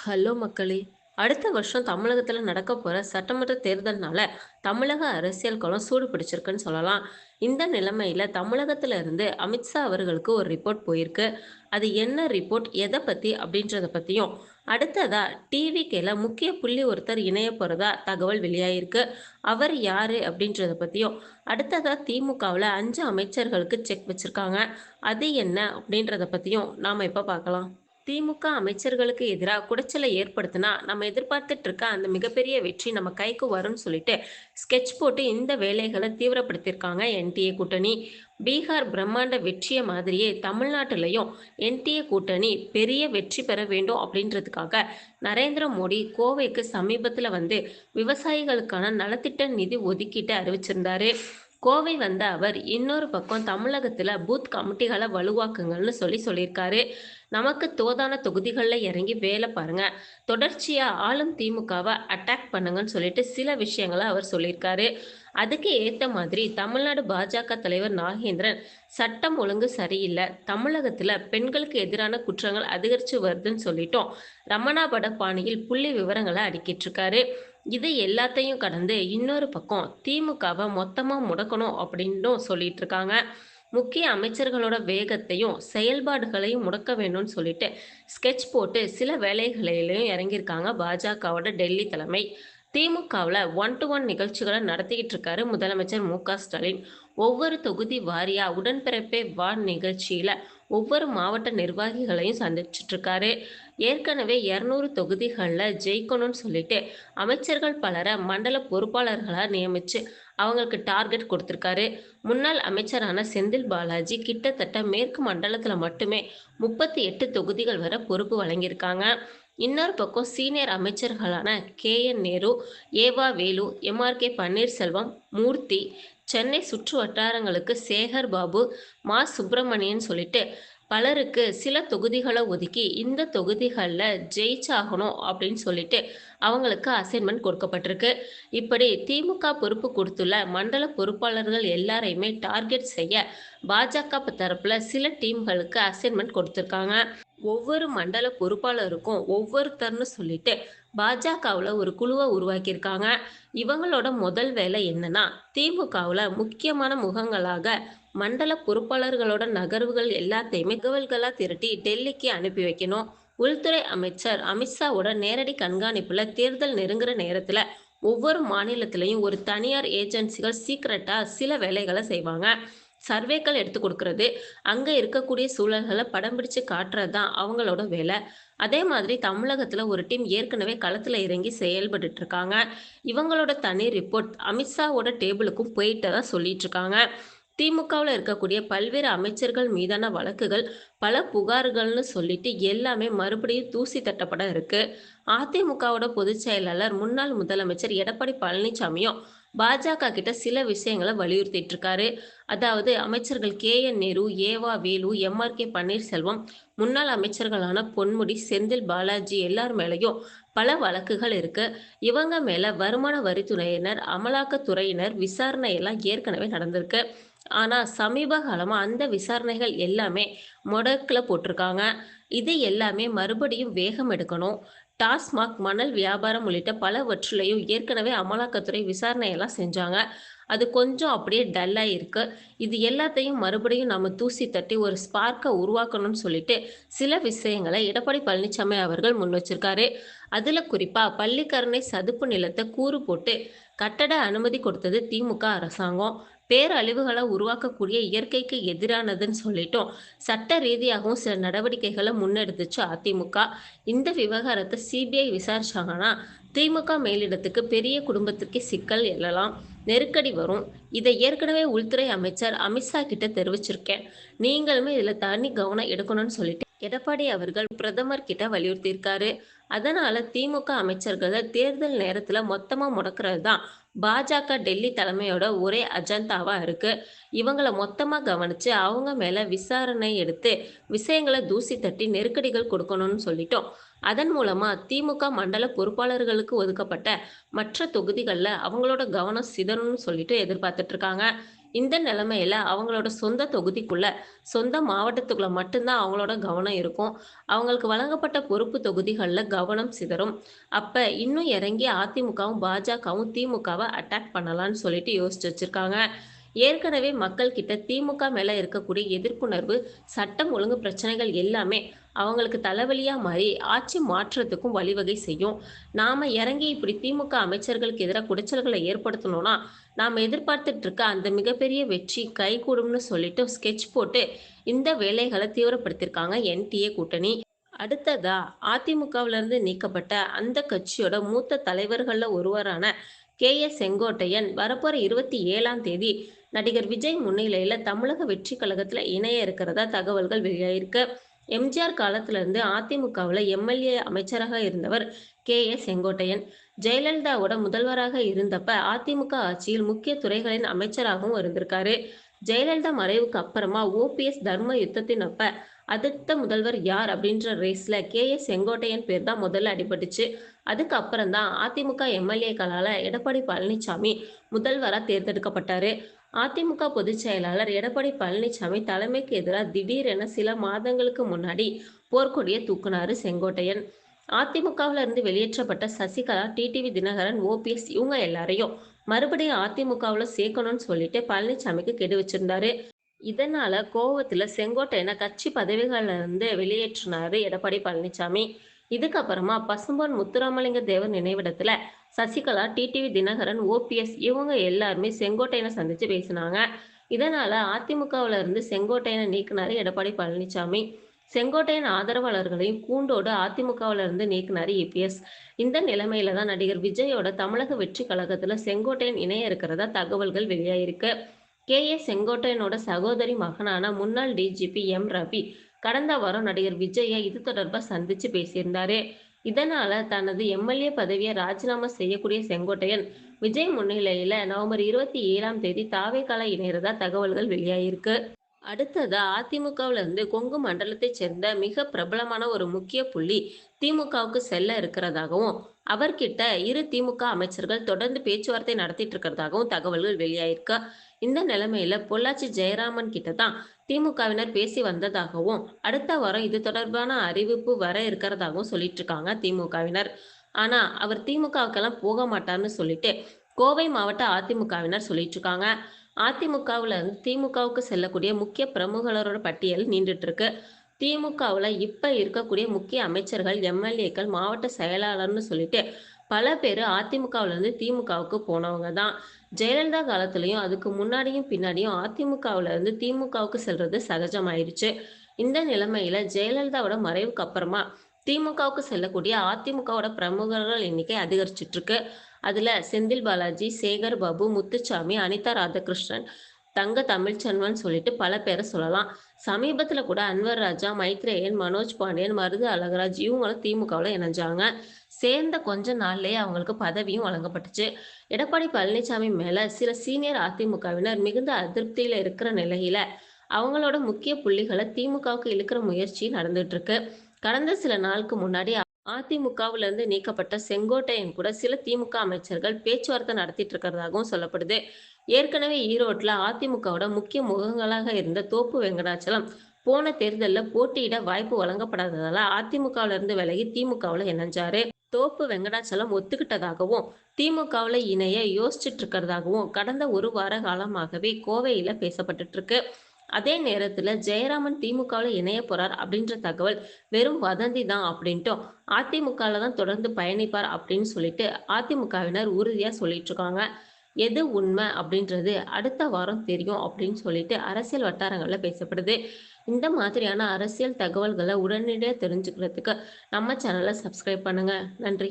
Hello மக்களே! அடுத்த வருஷம் தமிழகத்தில் நடக்க போகிற சட்டமன்ற தேர்தல்னால, தமிழக அரசியல் களம் சூடு பிடிச்சிருக்குன்னு சொல்லலாம். இந்த நிலைமையில் தமிழகத்தில் இருந்து அமித்ஷா அவர்களுக்கு ஒரு ரிப்போர்ட் போயிருக்கு. அது என்ன ரிப்போர்ட், எதை பற்றி அப்படின்றத பற்றியும் அடுத்ததா டிவிகேல முக்கிய புள்ளி ஒருத்தர் இணைய போகிறதா தகவல் வெளியாயிருக்கு. அவர் யாரு அப்படின்றத பற்றியும் அடுத்ததா திமுகவில் அஞ்சு அமைச்சர்களுக்கு செக் வச்சுருக்காங்க அது என்ன அப்படின்றத பற்றியும் நாம் இப்போ பார்க்கலாம். திமுக அமைச்சர்களுக்கு எதிராக குடைச்சலை ஏற்படுத்தினா, நம்ம எதிர்பார்த்துட்டு இருக்க அந்த மிகப்பெரிய வெற்றி நம்ம கைக்கு வரும்னு சொல்லிட்டு, ஸ்கெட்ச் போட்டு இந்த வேலைகளை தீவிரப்படுத்தியிருக்காங்க என்டிஏ கூட்டணி. பீகார் பிரம்மாண்ட வெற்றியை மாதிரியே தமிழ்நாட்டிலையும் என்டிஏ கூட்டணி பெரிய வெற்றி பெற வேண்டும் அப்படின்றதுக்காக, நரேந்திர மோடி கோவைக்கு சமீபத்தில் வந்து விவசாயிகளுக்கான நலத்திட்ட நிதி ஒதுக்கீட்டை அறிவிச்சிருந்தாரு. கோவை வந்த அவர், இன்னொரு பக்கம் தமிழகத்தில் பூத் கமிட்டிகளை வலுவாக்குங்கள்னு சொல்லி சொல்லியிருக்காரு. நமக்கு தோதான தொகுதிகளில் இறங்கி வேலை பாருங்க. தொடர்ச்சியாக ஆளும் திமுகவை அட்டாக் பண்ணுங்கன்னு சொல்லிட்டு சில விஷயங்களை அவர் சொல்லியிருக்காரு. அதுக்கு ஏற்ற மாதிரி தமிழ்நாடு பாஜக தலைவர் நாகேந்திரன், சட்டம் ஒழுங்கு சரியில்லை தமிழகத்தில் பெண்களுக்கு எதிரான குற்றங்கள் அதிகரித்து வருதுன்னு சொல்லிட்டோம் ரமணா பட பாணியில் புள்ளி விவரங்களை அடிக்கிட்டு இருக்காரு. இது எல்லாத்தையும் கடந்து இன்னொரு பக்கம் திமுகவை மொத்தமாக முடக்கணும் அப்படின்னும் சொல்லிட்டு இருக்காங்க. முக்கிய அமைச்சர்களோட வேகத்தையும், செயல்பாடுகளையும் முடக்க வேணும்னு சொல்லிட்டு, ஸ்கெட்ச் போட்டு சில வேலைகளிலையும் இறங்கியிருக்காங்க பாஜகவோட டெல்லி தலைமை. திமுகவில் ஒன் டு ஒன் நிகழ்ச்சிகளை நடத்திக்கிட்டு இருக்காரு முதலமைச்சர் மு. க. ஸ்டாலின். ஒவ்வொரு தொகுதி வாரியா உடன்பிறப்பே வான் நிகழ்ச்சியில ஒவ்வொரு மாவட்ட நிர்வாகிகளையும் சந்திச்சுட்டு இருக்காரு. ஏற்கனவே இரநூறு தொகுதிகளில் ஜெயிக்கணும்னு சொல்லிட்டு, அமைச்சர்கள் பலர மண்டல பொறுப்பாளர்களாக நியமித்து அவங்களுக்கு டார்கெட் கொடுத்துருக்காரு முன்னாள் அமைச்சரான செந்தில் பாலாஜி கிட்டத்தட்ட மேற்கு மண்டலத்தில் மட்டுமே 38 தொகுதிகள் வரை பொறுப்பு வழங்கியிருக்காங்க. இன்னொரு பக்கம் senior அமைச்சர்களான K. N. Nehru, E V Velu, M R K Panneerselvam, Moorthy, Chennai சுற்று வட்டாரங்களுக்கு சேகர் பாபு, மா. சுப்பிரமணியன் சொல்லிட்டு பலருக்கு சில தொகுதிகளை ஒதுக்கி, இந்த தொகுதிகளில் ஜெயிச்சாகணும் அப்படின்னு சொல்லிட்டு அவங்களுக்கு அசைன்மெண்ட் கொடுக்கப்பட்டிருக்கு. இப்படி திமுக பொறுப்பு கொடுத்துள்ள மண்டல பொறுப்பாளர்கள் எல்லாரையுமே டார்கெட் செய்ய பாஜக தரப்புல சில டீம்களுக்கு அசைன்மெண்ட் கொடுத்துருக்காங்க ஒவ்வொரு மண்டல பொறுப்பாளருக்கும் ஒவ்வொருத்தர்னு சொல்லிட்டு பாஜகவுல ஒரு குழுவை உருவாக்கியிருக்காங்க. இவங்களோட முதல் வேலை என்னன்னா, திமுகவுல முக்கியமான முகங்களாக மண்டல பொறுப்பாளர்களோட நகர்வுகள் எல்லாத்தையுமே தகவல்களா திரட்டி டெல்லிக்கு அனுப்பி வைக்கணும். உள்துறை அமைச்சர் அமித்ஷாவோட நேரடி கண்காணிப்புல தேர்தல் நெருங்குற நேரத்துல ஒவ்வொரு மாநிலத்திலையும் ஒரு தனியார் ஏஜென்சிகள் சீக்ரெட்டா சில வேலைகளை செய்வாங்க. சர்வேக்கள் எடுத்து கொடுக்கறது அங்கே இருக்கக்கூடிய சூழல்களை படம் பிடிச்சு காட்டுறது தான் அவங்களோட வேலை அதே மாதிரி தமிழகத்தில் ஒரு டீம் ஏற்கனவே களத்தில் இறங்கி செயல்பட்டுட்டு இருக்காங்க. இவங்களோட தனி ரிப்போர்ட் அமித்ஷாவோட டேபிளுக்கும் போயிட்டதா சொல்லிட்டு இருக்காங்க. திமுகவில் இருக்கக்கூடிய பல்வேறு அமைச்சர்கள் மீதான வழக்குகள், பல புகார்கள்னு சொல்லிட்டு எல்லாமே மறுபடியும் தூசி தட்டப்பட இருக்கு. அதிமுகவோட பொதுச் செயலாளர், முன்னாள் முதலமைச்சர் எடப்பாடி பழனிசாமியும் பாஜக கிட்ட சில விஷயங்கள வலியுறுத்திட்டு இருக்காரு. அதாவது அமைச்சர்கள் K. N. Nehru, E V Velu, M. R. K. Panneerselvam, முன்னாள் அமைச்சர்களான பொன்முடி, செந்தில் பாலாஜி எல்லார் மேலேயும் பல வழக்குகள் இருக்கு. இவங்க மேல வருமான வரித்துறையினர், அமலாக்கத்துறையினர் விசாரணை எல்லாம் ஏற்கனவே நடந்திருக்கு. ஆனா சமீப காலமா அந்த விசாரணைகள் எல்லாமே முடக்கில் போட்டிருக்காங்க. இது எல்லாமே மறுபடியும் வேகம் எடுக்கணும். டாஸ்மாக், மணல் வியாபாரம் உள்ளிட்ட பலவற்றிலயும் ஏற்கனவே அமலாக்கத்துறை விசாரணையெல்லாம் செஞ்சாங்க. அது கொஞ்சம் அப்படியே டல்லாக இருக்கு. இது எல்லாத்தையும் மறுபடியும் நம்ம தூசி தட்டி ஒரு ஸ்பார்க்கை உருவாக்கணும்னு சொல்லிட்டு சில விஷயங்களை எடப்பாடி பழனிசாமி அவர்கள் முன் வச்சிருக்காரு. அதில் குறிப்பாக பள்ளிக்கரணை சதுப்பு நிலத்தை கூறு போட்டு கட்டட அனுமதி கொடுத்தது திமுக அரசாங்கம். பேரழிவுகளை உருவாக்கக்கூடிய இயற்கைக்கு எதிரானதுன்னு சொல்லிட்டும், சட்ட ரீதியாகவும் சில நடவடிக்கைகளை முன்னெடுத்துச்சு அதிமுக. இந்த விவகாரத்தை சி.பி.ஐ. விசாரிச்சாங்கன்னா, திமுக மேலிடத்துக்கு பெரிய குடும்பத்துக்கே சிக்கல் எழலாம், நெருக்கடி வரும். இதை ஏற்கனவே உள்துறை அமைச்சர் அமித்ஷா கிட்ட தெரிவிச்சிருக்கேன். நீங்களுமே இதுல தனி கவனம் எடுக்கணும்னு சொல்லிட்டு எடப்பாடி அவர்கள் பிரதமர் கிட்ட வலியுறுத்தியிருக்காரு. அதனால திமுக அமைச்சர்களை தேர்தல் நேரத்துல மொத்தமா முடக்கிறது தான் பாஜக டெல்லி தலைமையோட ஒரே அஜந்தாவா இருக்கு. இவங்களை மொத்தமா கவனிச்சு அவங்க மேல விசாரணை எடுத்து விஷயங்களை தூசி தட்டி நெருக்கடிகள் கொடுக்கணும்னு சொல்லிட்டோம் அதன் மூலமா திமுக மண்டல பொறுப்பாளர்களுக்கு ஒதுக்கப்பட்ட மற்ற தொகுதிகளில் அவங்களோட கவனம் சிதறணும்னு சொல்லிட்டு எதிர்பார்த்துட்டு இருக்காங்க. இந்த நிலைமையில அவங்களோட சொந்த தொகுதிக்குள்ள சொந்த மாவட்டத்துக்குள்ள மட்டும்தான் அவங்களோட கவனம் இருக்கும். அவங்களுக்கு வழங்கப்பட்ட பொறுப்பு தொகுதிகளில் கவனம் சிதறும். அப்ப இன்னும் இறங்கி அதிமுகவும் பாஜகவும் திமுகவை அட்டாக் பண்ணலாம்னு சொல்லிட்டு யோசிச்சு வச்சிருக்காங்க. ஏற்கனவே மக்கள் கிட்ட திமுக மேல இருக்கக்கூடிய எதிர்ப்புணர்வு சட்டம் ஒழுங்கு பிரச்சனைகள் எல்லாமே அவங்களுக்கு தலைவலியா மாறி ஆட்சி மாற்றத்துக்கும் வழிவகை செய்யும். நாம இறங்கி இப்படி திமுக அமைச்சர்களுக்கு எதிராக குடைச்சல்களை ஏற்படுத்தணும்னா நாம் எதிர்பார்த்துட்டு இருக்க அந்த மிகப்பெரிய வெற்றி கைகூடும்னு சொல்லிட்டு ஸ்கெட்ச் போட்டு இந்த வேலைகளை தீவிரப்படுத்தியிருக்காங்க என்டிஏ கூட்டணி. அடுத்ததா அதிமுகவிலிருந்து நீக்கப்பட்ட அந்த கட்சியோட மூத்த தலைவர்கள்ல ஒருவரான கே எஸ் செங்கோட்டையன் வரப்போற இருபத்தி ஏழாம் தேதி நடிகர் விஜய் முன்னிலையில தமிழக வெற்றி கழகத்துல இணைய இருக்கிறதா தகவல்கள் வெளியாயிருக்கு. எம்ஜிஆர் காலத்துல இருந்து அதிமுகவில் எம்எல்ஏ அமைச்சராக இருந்தவர் கே ஏ செங்கோட்டையன். ஜெயலலிதாவோட முதல்வராக இருந்தப்ப அதிமுக ஆட்சியில் முக்கிய துறைகளின் அமைச்சராகவும் இருந்திருக்காரு. ஜெயலலிதா மறைவுக்கு அப்புறமா ஓபிஎஸ் தர்ம யுத்தத்தின் அப்ப அடுத்த முதல்வர் யார் அப்படின்ற ரேஸ்ல கே. எஸ். செங்கோட்டையன் பேர் தான் முதல்ல அடிபட்டுச்சு. அதுக்கப்புறம் தான் அதிமுக எம்எல்ஏக்களால் எடப்பாடி பழனிசாமி முதல்வராக தேர்ந்தெடுக்கப்பட்டாரு. அதிமுக பொதுச் செயலாளர் எடப்பாடி பழனிசாமி தலைமைக்கு எதிராக திடீரென சில மாதங்களுக்கு முன்னாடி போர்க்கொடியை தூக்குனாரு செங்கோட்டையன். அதிமுகவில் இருந்து வெளியேற்றப்பட்ட சசிகலா டிடிவி தினகரன் ஓபிஎஸ் இவங்க எல்லாரையும் மறுபடியும் அதிமுகவில் சேர்க்கணும்னு சொல்லிட்டு பழனிசாமிக்கு கெடு வச்சிருந்தாரு. இதனால கோவத்துல செங்கோட்டையனை கட்சி பதவிகள்ல இருந்து வெளியேற்றினாரு எடப்பாடி பழனிசாமி இதுக்கப்புறமா பசும்பொன் முத்துராமலிங்க தேவர் நினைவிடத்துல சசிகலா டிடிவி தினகரன் ஓபிஎஸ் இவங்க எல்லாருமே செங்கோட்டையனை சந்திச்சு பேசினாங்க. இதனால அதிமுகவுல இருந்து செங்கோட்டையனை நீக்கினாரு எடப்பாடி பழனிசாமி செங்கோட்டையன் ஆதரவாளர்களையும் கூண்டோடு அதிமுகவுல இருந்து நீக்கினாரு இபிஎஸ் இந்த நிலைமையில தான் நடிகர் விஜயோட தமிழக வெற்றி கழகத்துல செங்கோட்டையன் இணைய இருக்கிறதா தகவல்கள் வெளியாயிருக்கு. கே. ஏ. செங்கோட்டையனோட சகோதரி மகனான முன்னாள் டிஜிபி எம். ரவி கடந்த வாரம் நடிகர் விஜயை இது தொடர்பாக சந்திச்சு பேசியிருந்தாரு. இதனால தனது எம்எல்ஏ பதவியை ராஜினாமா செய்யக்கூடிய செங்கோட்டையன் விஜய் முன்னிலையில நவம்பர் இருபத்தி ஏழாம் தேதி தாவேக்கால இணையறதா தகவல்கள் வெளியாயிருக்கு. அடுத்ததா அதிமுகவுல இருந்து கொங்கு மண்டலத்தைச் சேர்ந்த மிக பிரபலமான ஒரு முக்கிய புள்ளி திமுகவுக்கு செல்ல இருக்கிறதாகவும் அவர்கிட்ட இரு திமுக அமைச்சர்கள் தொடர்ந்து பேச்சுவார்த்தை நடத்திட்டு இருக்கிறதாகவும் தகவல்கள் வெளியாயிருக்கு. இந்த நிலைமையில பொள்ளாச்சி ஜெயராமன் கிட்ட தான் திமுகவினர் பேசி வந்ததாகவும் அடுத்த வாரம் இது தொடர்பான அறிவிப்பு வர இருக்கிறதாகவும் சொல்லிட்டு இருக்காங்க திமுகவினர். ஆனா அவர் திமுகவுக்கெல்லாம் போக மாட்டார்னு சொல்லிட்டு கோவை மாவட்ட அதிமுகவினர் சொல்லிட்டு இருக்காங்க. அதிமுகவில் இருந்து திமுகவுக்கு செல்லக்கூடிய முக்கிய பிரமுகர்களோட பட்டியல் நீண்டுட்டு இருக்கு திமுகவில் இப்போ இருக்கக்கூடிய முக்கிய அமைச்சர்கள் எம்எல்ஏக்கள் மாவட்ட செயலாளர்னு சொல்லிட்டு பல பேர் அதிமுகவிலேருந்து திமுகவுக்கு போனவங்க தான். ஜெயலலிதா காலத்துலேயும் அதுக்கு முன்னாடியும் பின்னாடியும் அதிமுகவில் இருந்து திமுகவுக்கு செல்றது சகஜமாயிருச்சு. இந்த நிலைமையில ஜெயலலிதாவோட மறைவுக்கு அப்புறமா திமுகவுக்கு செல்லக்கூடிய அதிமுகவோட பிரமுகர்கள் எண்ணிக்கை அதிகரிச்சிட்டு இருக்கு அதுல செந்தில் பாலாஜி சேகர் பாபு முத்துச்சாமி அனிதா ராதாகிருஷ்ணன் தங்க தமிழ்ச்செல்வன் சொல்லிட்டு பல பேரை சொல்லலாம். சமீபத்தில் கூட அன்வர் ராஜா மைத்ரேயன் மனோஜ் பாண்டியன் மருது அழகராஜ் இவங்களும் திமுகவில் இணைஞ்சாங்க. சேர்ந்த கொஞ்ச நாள்லேயே அவங்களுக்கு பதவியும் வழங்கப்பட்டுச்சு. எடப்பாடி பழனிசாமி மேல சில சீனியர் அதிமுகவினர் மிகுந்த அதிருப்தியில இருக்கிற நிலையில அவங்களோட முக்கிய புள்ளிகளை திமுகவுக்கு இழுக்கிற முயற்சி நடந்துட்டு இருக்கு. கடந்த சில நாளுக்கு முன்னாடி அதிமுகவுல இருந்து நீக்கப்பட்ட செங்கோட்டையன் கூட சில திமுக அமைச்சர்கள் பேச்சுவார்த்தை நடத்திட்டு இருக்கிறதாகவும் சொல்லப்படுது. ஏற்கனவே ஈரோட்டில் அதிமுகவோட முக்கிய முகங்களாக இருந்த தோப்பு வெங்கடாச்சலம் போன தேர்தலில் போட்டியிட வாய்ப்பு வழங்கப்படாததால அதிமுகவுல இருந்து விலகி திமுகவில் இணைஞ்சாரு. தோப்பு வெங்கடாச்சலம் ஒத்துக்கிட்டதாகவும் திமுகவில் இணைய யோசிச்சுட்டு இருக்கிறதாகவும் கடந்த ஒரு வார காலமாகவே கோவையில் பேசப்பட்டுட்டு இருக்கு. அதே நேரத்தில் ஜெயராமன் திமுகவில் இணைய போறார் அப்படின்ற தகவல் வெறும் வதந்தி தான் அப்படின்ட்டும். அதிமுகவில் தான் தொடர்ந்து பயணிப்பார் அப்படின்னு சொல்லிட்டு அதிமுகவினர் உறுதியாக சொல்லிட்டு இருக்காங்க. எது உண்மை அப்படின்றது அடுத்த வாரம் தெரியும் அப்படின்னு சொல்லிட்டு அரசியல் வட்டாரங்களில் பேசப்படுது. இந்த மாதிரியான அரசியல் தகவல்களை உடனடியாக தெரிஞ்சுக்கிறதுக்கு நம்ம சேனலை சப்ஸ்கிரைப் பண்ணுங்க. நன்றி.